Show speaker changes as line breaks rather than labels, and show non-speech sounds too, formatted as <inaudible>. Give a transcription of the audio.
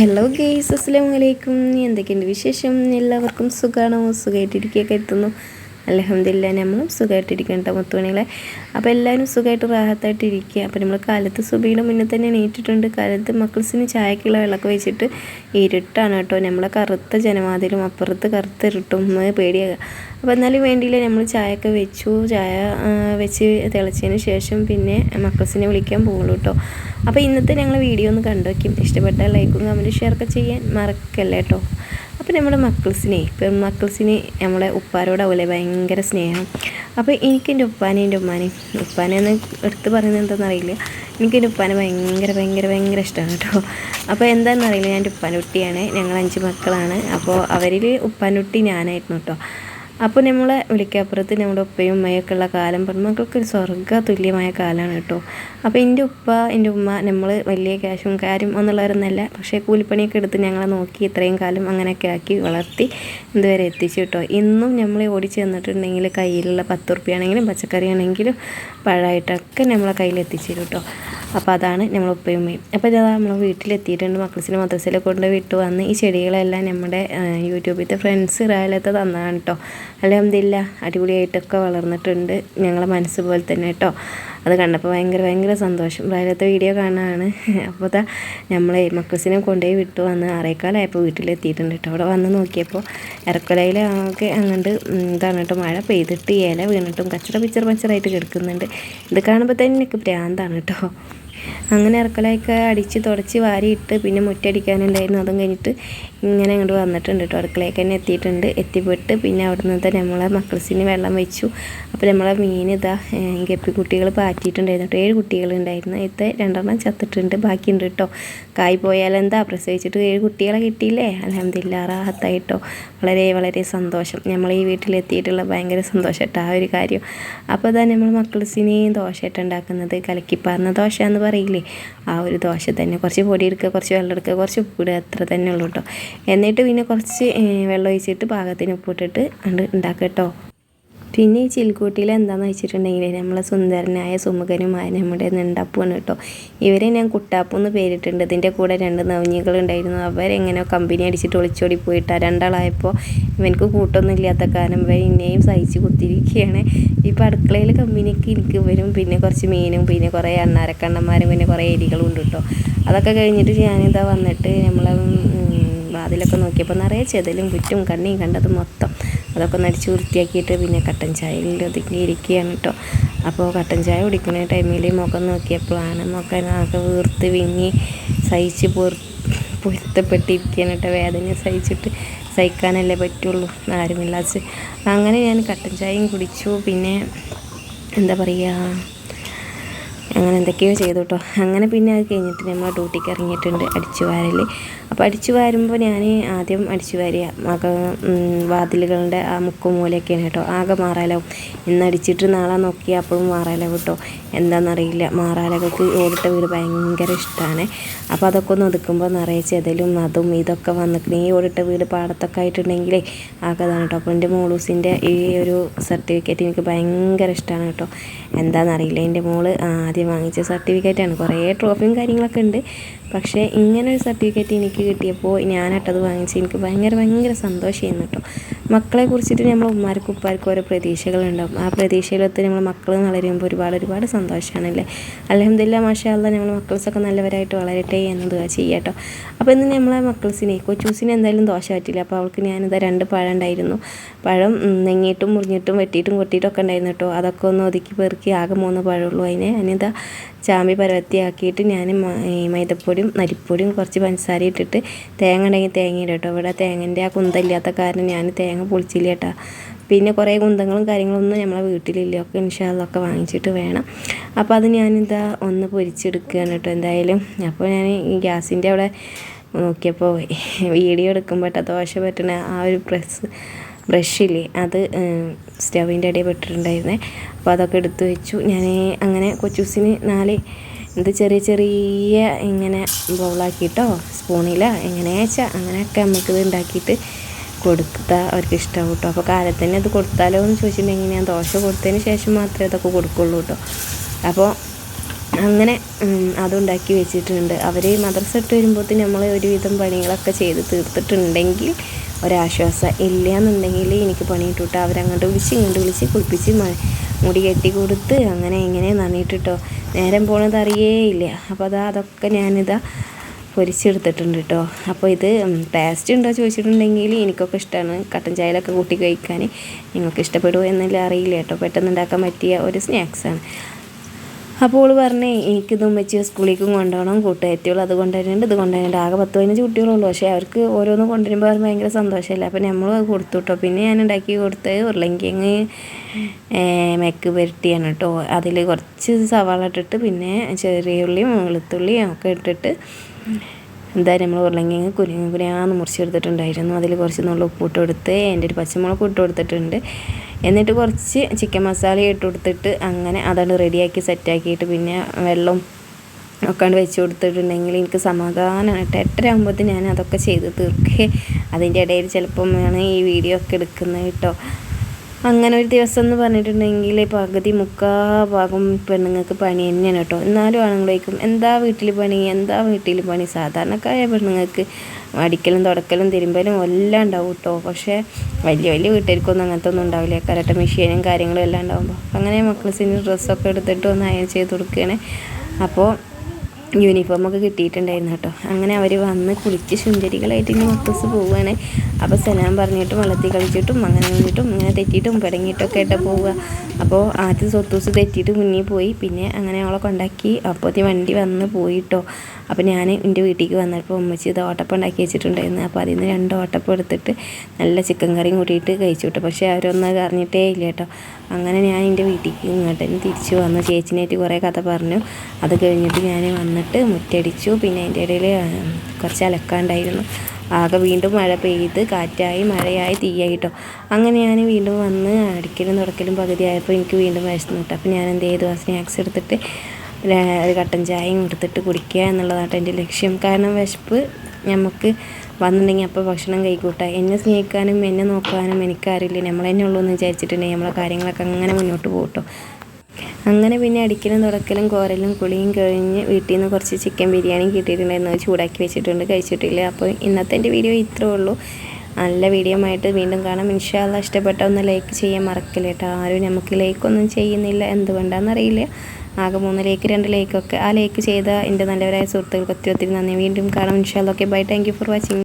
Hello guys അസ്സാം വലൈക്കും എന്തൊക്കെയുണ്ട് വിശേഷം? എല്ലാവർക്കും സുഖമാണോ സുഖമായിട്ടിരിക്കുകയൊക്കെ എത്തുന്നു. അലഹമില്ല നമ്മളും സുഖമായിട്ടിരിക്കണം കേട്ടോ അപ്പോൾ എല്ലാവരും സുഖമായിട്ട് റാഹത്തായിട്ട് അപ്പോൾ നമ്മൾ കാലത്ത് സുബിയുടെ മുന്നേ തന്നെ നീറ്റിട്ടുണ്ട് കാലത്ത് മക്കൾസിന് ചായക്കുള്ള വിളക്ക് വെച്ചിട്ട് ഇരുട്ടാണ് കേട്ടോ നമ്മളെ കറുത്ത ജനവാതിലും അപ്പുറത്ത് കറുത്ത് ഇരുട്ടും പേടിയാകുക അപ്പോൾ എന്നാലും വേണ്ടിയില്ല നമ്മൾ ചായയൊക്കെ വെച്ചു. ചായ വെച്ച് തിളച്ചതിന് ശേഷം പിന്നെ മക്കൾസിനെ വിളിക്കാൻ പോകുള്ളൂ കേട്ടോ അപ്പോൾ ഇന്നത്തെ ഞങ്ങൾ വീഡിയോ ഒന്ന് കണ്ടു വയ്ക്കും ഇഷ്ടപ്പെട്ടാൽ ലൈക്കും കമന്റും ഷെയർ ഒക്കെ ചെയ്യാൻ മറക്കല്ലേ കേട്ടോ അപ്പോൾ നമ്മുടെ മക്കൾസിനെ പെൺ മക്കൾസിന് നമ്മളെ അതുപോലെ ഭയങ്കര സ്നേഹം. അപ്പോൾ എനിക്ക് എന്റെ ഉപ്പാനെ എന്റെ ഉമ്മാനെ ഉപ്പാനെ എന്ന് എടുത്ത് പറയുന്നത് എന്താണെന്നറിയില്ല. എനിക്ക് എന്റെ ഉപ്പാനെ ഭയങ്കര ഭയങ്കര ഭയങ്കര ഇഷ്ടമാണ് കേട്ടോ. അപ്പോൾ എന്താണെന്നറിയില്ല ഞാൻ എന്റെ ഉപ്പാനുട്ടിയാണ് ഞങ്ങൾ അഞ്ച് മക്കളാണ്. അപ്പോൾ അവരിൽ ഉപ്പാനുട്ടി ഞാനായിരുന്നു കേട്ടോ. അപ്പോൾ നമ്മളെ വിളിക്കപ്പുറത്ത് നമ്മുടെ ഉപ്പയും ഉമ്മയൊക്കെ ഉള്ള കാലം പെൺമക്കൾക്ക് ഒരു സ്വർഗ തുല്യമായ കാലമാണ് കേട്ടോ. അപ്പോൾ എന്റെ ഉപ്പ എന്റെ ഉമ്മ നമ്മൾ വലിയ ക്യാഷും കാര്യം എന്നുള്ളവരൊന്നല്ല പക്ഷേ കൂലിപ്പണിയൊക്കെ എടുത്ത് ഞങ്ങളെ നോക്കി ഇത്രയും കാലം അങ്ങനെയൊക്കെ ആക്കി വളർത്തി ഇതുവരെ എത്തിച്ചു കേട്ടോ. ഇന്നും നമ്മൾ ഓടി ചെന്നിട്ടുണ്ടെങ്കിൽ കയ്യിലുള്ള പത്ത് റുപ്യാണെങ്കിലും പച്ചക്കറി ആണെങ്കിലും പഴമായിട്ടൊക്കെ നമ്മളെ കയ്യിൽ എത്തിച്ചു കേട്ടോ. അപ്പോൾ അതാണ് നമ്മളെ ഉപ്പയും ഉമ്മയും. അപ്പോൾ ഇതാ നമ്മൾ വീട്ടിലെത്തിയിട്ടുണ്ട്. മക്കൾസിനെ മദ്രസയിലെ കൊണ്ട് വിട്ടു വന്ന് ഈ ചെടികളെല്ലാം നമ്മുടെ യൂട്യൂബിലത്തെ ഫ്രണ്ട്സ് റാലത്തെ തന്നാണ് കേട്ടോ. അലഹമില്ല അടിപൊളിയായിട്ടൊക്കെ വളർന്നിട്ടുണ്ട് ഞങ്ങളെ മനസ്സ് പോലെ തന്നെ കേട്ടോ. അത് കണ്ടപ്പോൾ ഭയങ്കര ഭയങ്കര സന്തോഷം. പ്രായത്തെ വീഡിയോ കാണാനാണ്. <laughs> അപ്പോൾ ഇതാ നമ്മളെ മക്കസിനെ കൊണ്ടുപോയി വിട്ടു. വന്ന് ആറേക്കാലായപ്പോൾ വീട്ടിലെത്തിയിട്ടുണ്ട് കേട്ടോ. അവിടെ വന്ന് നോക്കിയപ്പോൾ ഇറക്കുലയിലൊക്കെ അങ്ങോട്ട് ഇതാണ് കേട്ടോ മഴ പെയ്തിട്ട് ഇല വീണിട്ടും കച്ചറ പിച്ചർ പച്ചറായിട്ട് കിടക്കുന്നുണ്ട്. ഇത് കാണുമ്പോൾ തന്നെ എനിക്ക് പ്രാന്താണ് കേട്ടോ. അങ്ങനെ ഇറക്കലൊക്കെ അടിച്ച് തുടച്ച് വാരിയിട്ട് പിന്നെ മുറ്റടിക്കാനുണ്ടായിരുന്നു. അതും കഴിഞ്ഞിട്ട് ഇങ്ങനെ അങ്ങോട്ട് വന്നിട്ടുണ്ട് കേട്ടോ അടുക്കളയൊക്കെ തന്നെ എത്തിയിട്ടുണ്ട്. എത്തിപ്പെട്ട് പിന്നെ അവിടെ നിന്ന് നമ്മളെ മക്കൾസിന് വെള്ളം വെച്ചു. അപ്പോൾ നമ്മളെ മീൻ ഇതാ ഗപ്പി കുട്ടികൾ പാറ്റിയിട്ടുണ്ടായിരുന്നു ഏഴ് കുട്ടികളുണ്ടായിരുന്നു. ഇത് രണ്ടെണ്ണം ചത്തിട്ടുണ്ട്. ബാക്കിയുണ്ട് കേട്ടോ കായ് പോയാലെന്താ പ്രസവിച്ചിട്ട് ഏഴ് കുട്ടികളെ കിട്ടിയില്ലേ? അലഹമില്ല റാഹത്തായിട്ടോ. വളരെ വളരെ സന്തോഷം. നമ്മൾ ഈ വീട്ടിലെത്തിയിട്ടുള്ള ഭയങ്കര സന്തോഷം കേട്ടോ ആ ഒരു കാര്യം. അപ്പോൾ അതാ നമ്മൾ മക്കൾസിനെയും ദോശയായിട്ട് ഉണ്ടാക്കുന്നത്. കലക്കിപ്പാർന്ന ദോശ എന്ന് പറയില്ലേ? ആ ഒരു ദോശ തന്നെ. കുറച്ച് പൊടി എടുക്കുക കുറച്ച് വെള്ളം എടുക്കുക കുറച്ച് ഉപ്പിടുക അത്ര തന്നെ ഉള്ളൂ കേട്ടോ എന്നിട്ട് പിന്നെ കുറച്ച് വെള്ളം ഒഴിച്ചിട്ട് പാകത്തിന് ഉപ്പിട്ടിട്ട് അത് ഉണ്ടാക്കുക കേട്ടോ പിന്നെ ഈ ചിൽക്കൂട്ടിയിൽ എന്താണെന്ന് വെച്ചിട്ടുണ്ടെങ്കിൽ നമ്മളെ സുന്ദരനായ സുമുഖനുമായ നമ്മുടെ നെണ്ടപ്പുവാണ് കേട്ടോ ഇവരെ ഞാൻ കുട്ടാപ്പു എന്ന് പേരിട്ടുണ്ട് ഇതിന്റെ കൂടെ രണ്ട് നവഞ്ഞികളുണ്ടായിരുന്നു അവരെങ്ങനെ കമ്പനി അടിച്ചിട്ട് ഒളിച്ചോടി പോയിട്ടാ. രണ്ടാളായപ്പോൾ ഇവനക്ക് കൂട്ടൊന്നും ഇല്ലാത്ത കാരണം ഇവർ ഇന്നെയും സഹിച്ച് കുത്തിരിക്കുകയാണ് ഇപ്പോൾ അടുക്കളയിൽ കമ്പനിക്ക് എനിക്ക് വരും പിന്നെ കുറച്ച് മീനും പിന്നെ കുറേ അണ്ണാരക്കണ്ണന്മാരും പിന്നെ കുറേ എരികളും ഉണ്ട് കേട്ടോ അതൊക്കെ കഴിഞ്ഞിട്ട് ഞാനിതാ വന്നിട്ട് നമ്മളെ വാതിലൊക്കെ നോക്കിയപ്പോൾ നിറയെ ചെതലും കുറ്റും കണ്ണിയും കണ്ടത് മൊത്തം. അതൊക്കെ നടിച്ച് വൃത്തിയാക്കിയിട്ട് പിന്നെ കട്ടൻ ചായയിൽ ഒതുക്കി ഇരിക്കുകയാണ് കേട്ടോ. അപ്പോൾ കട്ടൻ ചായ കുടിക്കുന്ന ടൈമിൽ മുഖം നോക്കിയപ്പോഴാണ് മുഖം ആകെ വീർത്ത് വിങ്ങി സഹിച്ച് പൊർ പൊരുത്തപ്പെട്ടിരിക്കുകയാണ് കേട്ടോ. വേദന സഹിച്ചിട്ട് സഹിക്കാനല്ലേ പറ്റുള്ളൂ. ആരുമില്ലാച്ച് അങ്ങനെ ഞാൻ കട്ടൻ ചായയും കുടിച്ചു. പിന്നെ എന്താ പറയുക അങ്ങനെ എന്തൊക്കെയോ ചെയ്തു കേട്ടോ അങ്ങനെ പിന്നെ അത് കഴിഞ്ഞിട്ട് നമ്മൾ ഡ്യൂട്ടിക്ക് ഇറങ്ങിയിട്ടുണ്ട് അടിച്ചു വാരൽ അപ്പോൾ അടിച്ചു വാരുമ്പോൾ ഞാൻ ആദ്യം അടിച്ചു വാരിയ. മക വാതിലുകളുടെ ആ മുക്കും മൂലയൊക്കെയാണ് കേട്ടോ. ആകെ മാറാലാവും. ഇന്ന് അടിച്ചിട്ട് നാളെ നോക്കി അപ്പോഴും മാറാലാവും കേട്ടോ എന്താണെന്നറിയില്ല മാറാലകൾക്ക് ഓടിട്ട വീട് ഭയങ്കര ഇഷ്ടമാണ് അപ്പോൾ അതൊക്കെ ഒന്ന് ഒതുക്കുമ്പോൾ നിറയെ ചെതലും അതും ഇതൊക്കെ വന്നിട്ട് ഈ ഓടിട്ട വീട് പാടത്തൊക്കെ ആയിട്ടുണ്ടെങ്കിലേ ആകെ അതാണ് കേട്ടോ അപ്പോൾ എന്റെ മോളൂസിന്റെ ഈ ഒരു സർട്ടിഫിക്കറ്റ് എനിക്ക് ഭയങ്കര ഇഷ്ടമാണ് കേട്ടോ എന്താണെന്നറിയില്ല എന്റെ മോൾ ആദ്യം വാങ്ങിച്ച സർട്ടിഫിക്കറ്റാണ് കുറേ ട്രോഫിയും കാര്യങ്ങളൊക്കെ ഉണ്ട്. പക്ഷേ ഇങ്ങനൊരു സർട്ടിഫിക്കറ്റ് എനിക്ക് കിട്ടിയപ്പോൾ ഞാനട്ടത് വാങ്ങിച്ച് എനിക്ക് ഭയങ്കര ഭയങ്കര സന്തോഷമായിരുന്നു കേട്ടോ. മക്കളെ കുറിച്ചിട്ട് നമ്മൾ ഉമ്മാർക്കും ഉപ്പാർക്കും ഓരോ പ്രതീക്ഷകളുണ്ടാവും. ആ പ്രതീക്ഷയിലൊത്ത് നമ്മൾ മക്കൾ വളരുമ്പോൾ ഒരുപാട് ഒരുപാട് സന്തോഷമാണല്ലേ അലഹമില്ല മാഷാല്ല നമ്മൾ മക്കൾസൊക്കെ നല്ലവരായിട്ട് വളരട്ടെ എന്നത് ചെയ്യാട്ടോ അപ്പോൾ ഇന്ന് നമ്മളെ മക്കൾസിനെ കൊച്ചൂസിന് എന്തായാലും ദോശ പറ്റില്ല. അപ്പോൾ അവൾക്ക് ഞാനിതാ രണ്ട് പഴം ഉണ്ടായിരുന്നു. പഴം നെങ്ങിയിട്ടും മുറിഞ്ഞിട്ടും വെട്ടിയിട്ടും കൊട്ടിയിട്ടും ഒക്കെ ഉണ്ടായിരുന്നു കേട്ടോ. അതൊക്കെ ഒന്ന് ഒതുക്കി പെറുക്കി ആകെ മൂന്ന് പഴമുള്ളൂ അതിനെ. അതിനിതാ ചാമ്പി പരവത്തിയാക്കിയിട്ട് ഞാൻ മൈദപ്പൊടിയും നരിപ്പൊടിയും കുറച്ച് പഞ്ചസാര ഇട്ടിട്ട് തേങ്ങ ഉണ്ടെങ്കിൽ തേങ്ങ ഇടും കേട്ടോ. ഇവിടെ തേങ്ങന്റെ ആ കുന്തല്ലാത്ത കാരണം ഞാൻ തേങ്ങ പൊളിച്ചില്ല കേട്ടോ. പിന്നെ കുറേ കുന്തങ്ങളും കാര്യങ്ങളൊന്നും നമ്മളെ വീട്ടിലില്ല. ഒക്കെ ഇൻഷാല്ലൊക്കെ വാങ്ങിച്ചിട്ട് വേണം. അപ്പോൾ അത് ഞാനിതാ ഒന്ന് പൊരിച്ചെടുക്കുകയാണ് കേട്ടോ എന്തായാലും. അപ്പോൾ ഞാൻ ഈ ഗ്യാസിന്റെ അവിടെ നോക്കിയപ്പോൾ വീഡിയോ എടുക്കുമ്പോൾ ദോശ പറ്റണ ആ ഒരു പ്രസ് ബ്രഷില്ലേ അത് സ്റ്റവിന്റെ അടിയിൽ പെട്ടിട്ടുണ്ടായിരുന്നേ. അപ്പോൾ അതൊക്കെ എടുത്തു വെച്ചു. ഞാൻ അങ്ങനെ കൊച്ചൂസിന് നാല് എന്ത് ചെറിയ ചെറിയ ഇങ്ങനെ ബൗളാക്കിയിട്ടോ സ്പൂണിലോ എങ്ങനെ വെച്ചാൽ അങ്ങനെയൊക്കെ നമുക്കിത് ഉണ്ടാക്കിയിട്ട് കൊടുത്താൽ അവർക്ക് ഇഷ്ടമാവും കേട്ടോ. അപ്പോൾ കാലത്തന്നെ അത് കൊടുത്താലോ എന്ന് ചോദിച്ചിട്ടുണ്ടെങ്കിൽ ഞാൻ ദോശ കൊടുത്തതിന് ശേഷം മാത്രമേ അതൊക്കെ കൊടുക്കുള്ളൂ കേട്ടോ. അപ്പോൾ അങ്ങനെ അതുണ്ടാക്കി വെച്ചിട്ടുണ്ട്. അവർ മദ്രസ ഇട്ട് വരുമ്പോഴത്തേന് നമ്മൾ ഒരുവിധം പണികളൊക്കെ ചെയ്ത് തീർത്തിട്ടുണ്ടെങ്കിൽ ഒരാശ്വാസം ഇല്ല എന്നുണ്ടെങ്കിൽ എനിക്ക് പണി ഇട്ടിട്ട് അവരങ്ങോട്ട് വിളിച്ച് ഇങ്ങോട്ട് വിളിച്ച് കുളിപ്പിച്ച് മുടി കെട്ടി കൊടുത്ത് അങ്ങനെ ഇങ്ങനെ നന്നിട്ടിട്ടോ നേരം പോണത് അറിയേ ഇല്ല അപ്പോൾ അതാ അതൊക്കെ ഞാനിതാ പൊരിച്ചെടുത്തിട്ടുണ്ട് കേട്ടോ അപ്പോൾ ഇത് ടേസ്റ്റ് ഉണ്ടോ ചോദിച്ചിട്ടുണ്ടെങ്കിൽ എനിക്കൊക്കെ ഇഷ്ടമാണ് കട്ടൻ ചായയിലൊക്കെ കൂട്ടി കഴിക്കാൻ. നിങ്ങൾക്ക് ഇഷ്ടപ്പെടുമോ എന്നല്ല അറിയില്ല കേട്ടോ പെട്ടെന്ന് ഉണ്ടാക്കാൻ പറ്റിയ ഒരു സ്നാക്സാണ്. അപ്പോൾ ഓൾ പറഞ്ഞേ എനിക്കിതും വെച്ച് സ്കൂളിലേക്കും കൊണ്ടുപോകണം. കൂട്ടുകാരികൾ അത് കൊണ്ടുവരുന്നുണ്ട് ഇത് കൊണ്ടുവരുന്നുണ്ട്. ആകെ പത്ത് പതിനഞ്ച് കുട്ടികളുള്ളൂ. പക്ഷേ അവർക്ക് ഓരോന്നും കൊണ്ടുവരുമ്പോൾ ഭയങ്കര സന്തോഷമല്ല? അപ്പോൾ നമ്മൾ അത് കൊടുത്തു കേട്ടോ പിന്നെ ഞാൻ ഉണ്ടാക്കി കൊടുത്തത് ഉരുളങ്കിങ് മെക്ക് പുരട്ടിയാണ് കേട്ടോ. അതിൽ കുറച്ച് സവാള ഇട്ടിട്ട് പിന്നെ ചെറിയ ഉള്ളിയും വെളുത്തുള്ളിയും ഒക്കെ ഇട്ടിട്ട് എന്തായാലും നമ്മൾ ഉരുളങ്കിങ് കുരുങ്ങ കുരുങ്ങാന്ന് മുറിച്ചെടുത്തിട്ടുണ്ടായിരുന്നു. അതിൽ കുറച്ച് നുള്ള ഉപ്പിട്ട് കൊടുത്ത് എന്റെ ഒരു പച്ചമുളക് ഇട്ട് കൊടുത്തിട്ടുണ്ട് എന്നിട്ട് കുറച്ച് ചിക്കൻ മസാല ഇട്ട് കൊടുത്തിട്ട് അങ്ങനെ അതാണ് റെഡിയാക്കി സെറ്റാക്കിയിട്ട് പിന്നെ വെള്ളം ഒക്കെ വെച്ച് കൊടുത്തിട്ടുണ്ടെങ്കിൽ എനിക്ക് സമാധാനമായിട്ട് എട്ടര ആകുമ്പോഴത്തേന് ഞാൻ അതൊക്കെ ചെയ്ത് തീർക്കേ. അതിന്റെ ഇടയിൽ ചിലപ്പം ആണ് ഈ വീഡിയോ ഒക്കെ എടുക്കുന്നത് കേട്ടോ. അങ്ങനെ ഒരു ദിവസം എന്ന് പറഞ്ഞിട്ടുണ്ടെങ്കിൽ പകുതി മുക്കാ ഭാഗം പെണ്ണുങ്ങൾക്ക് പണി തന്നെയാണ് കേട്ടോ. എന്നാലും ആണുങ്ങളേക്കും എന്താ വീട്ടിൽ പണി? എന്താ വീട്ടിൽ പണി? സാധാരണക്കായ പെണ്ണുങ്ങൾക്ക് അടിക്കലും തുടക്കലും തിരുമ്പലും എല്ലാം ഉണ്ടാവും കേട്ടോ. പക്ഷേ വലിയ വലിയ വീട്ടുകാർക്കൊന്നും അങ്ങനത്തെ ഒന്നും ഉണ്ടാവില്ല. കരട്ട മെഷീനും കാര്യങ്ങളും എല്ലാം ഉണ്ടാകുമ്പോൾ അങ്ങനെ മക്കൾസിന് ഡ്രസ്സൊക്കെ എടുത്തിട്ട് ഒന്ന് അയൺ ചെയ്ത് കൊടുക്കുകയാണ്. അപ്പോൾ യൂണിഫോമൊക്കെ കിട്ടിയിട്ടുണ്ടായിരുന്നു കേട്ടോ. അങ്ങനെ അവർ വന്ന് കുളിച്ച് സുന്ദരികളായിട്ട് ഇങ്ങനെ ഒത്തസ് പോവുകയാണ് അപ്പോൾ സലാം പറഞ്ഞിട്ടും വെള്ളത്തിൽ കളിച്ചിട്ടും അങ്ങനെ നിന്നിട്ടും ഇങ്ങനെ തെറ്റിയിട്ടും പിടങ്ങിയിട്ടൊക്കെ ആയിട്ട് പോവുക. അപ്പോൾ ആദ്യം സ്വത്തൂസ് തെറ്റിയിട്ട് മുന്നിൽ പോയി. പിന്നെ അങ്ങനെ അവളെ കൊണ്ടാക്കി. അപ്പോഴത്തെ വണ്ടി വന്ന് പോയിട്ടോ. അപ്പോൾ ഞാൻ എന്റെ വീട്ടിലേക്ക് വന്നപ്പോൾ ഉമ്മച്ചി ഇത് ഓട്ടപ്പം ഉണ്ടാക്കി വെച്ചിട്ടുണ്ടായിരുന്നു. അപ്പോൾ അതിൽ നിന്ന് രണ്ട് ഓട്ടപ്പം എടുത്തിട്ട് നല്ല ചിക്കൻ കറിയും കൂട്ടിയിട്ട് കഴിച്ചു കേട്ടോ പക്ഷേ അവരൊന്നും അറിഞ്ഞിട്ടേ ഇല്ല കേട്ടോ. അങ്ങനെ ഞാൻ എന്റെ വീട്ടിലേക്ക് ഇങ്ങോട്ടേക്ക് തിരിച്ചു വന്നു. ചേച്ചിനായിട്ട് കുറേ കഥ പറഞ്ഞു. അത് കഴിഞ്ഞിട്ട് ഞാൻ വന്നിട്ട് മുറ്റടിച്ചു. പിന്നെ അതിന്റെ ഇടയിൽ കുറച്ച് അലക്കാണ്ടായിരുന്നു. ആകെ വീണ്ടും മഴ പെയ്ത് കാറ്റായി മഴയായി തീയായിട്ടോ അങ്ങനെ ഞാൻ വീണ്ടും വന്ന് അടിക്കലും തുടക്കലും പകുതിയായപ്പോൾ എനിക്ക് വീണ്ടും വിശന്നു കിട്ടും അപ്പോൾ ഞാൻ എന്ത് ചെയ്തു? ആ സ്നാക്സ് എടുത്തിട്ട് ഒരു കട്ടൻ ചായയും എടുത്തിട്ട് കുടിക്കുക എന്നുള്ളതാണ് എന്റെ ലക്ഷ്യം. കാരണം വിശപ്പ് നമുക്ക് വന്നിട്ടുണ്ടെങ്കിൽ അപ്പോൾ ഭക്ഷണം കൈക്കൂട്ടുക എന്നെ സ്നേഹിക്കാനും എന്നെ നോക്കാനും എനിക്കറിയില്ല നമ്മളെന്നെ ഉള്ളൂ എന്ന് വിചാരിച്ചിട്ടുണ്ടെങ്കിൽ നമ്മളെ കാര്യങ്ങളൊക്കെ അങ്ങനെ മുന്നോട്ട് പോകട്ടോ അങ്ങനെ പിന്നെ അടിക്കലും തുടക്കലും കോരലും കുളിയും കഴിഞ്ഞ് വീട്ടിൽ നിന്ന് കുറച്ച് ചിക്കൻ ബിരിയാണി കിട്ടിയിട്ടുണ്ടായിരുന്നു. ചൂടാക്കി വെച്ചിട്ടുണ്ട് കഴിച്ചിട്ടില്ല. അപ്പോൾ ഇന്നത്തെ എന്റെ വീഡിയോ ഇത്രേ ഉള്ളൂ. നല്ല വീഡിയോ ആയിട്ട് വീണ്ടും കാണാം. ഇൻഷാല്ല ഇഷ്ടപ്പെട്ട ഒന്ന് ലൈക്ക് ചെയ്യാൻ മറക്കില്ല കേട്ടോ. ആരും നമുക്ക് ലൈക്കൊന്നും ചെയ്യുന്നില്ല. എന്തുകൊണ്ടാണെന്നറിയില്ല ആകെ മൂന്ന് ലേക്ക് രണ്ട് ലേക്കൊക്കെ ആ ലേക്ക് ചെയ്ത എന്റെ നല്ലവരായ സുഹൃത്തുക്കൾക്ക് ഒത്തിരി ഒത്തിരി നന്ദി. വീണ്ടും കാണാം. ഇൻഷാല്ല okay bye thank for watching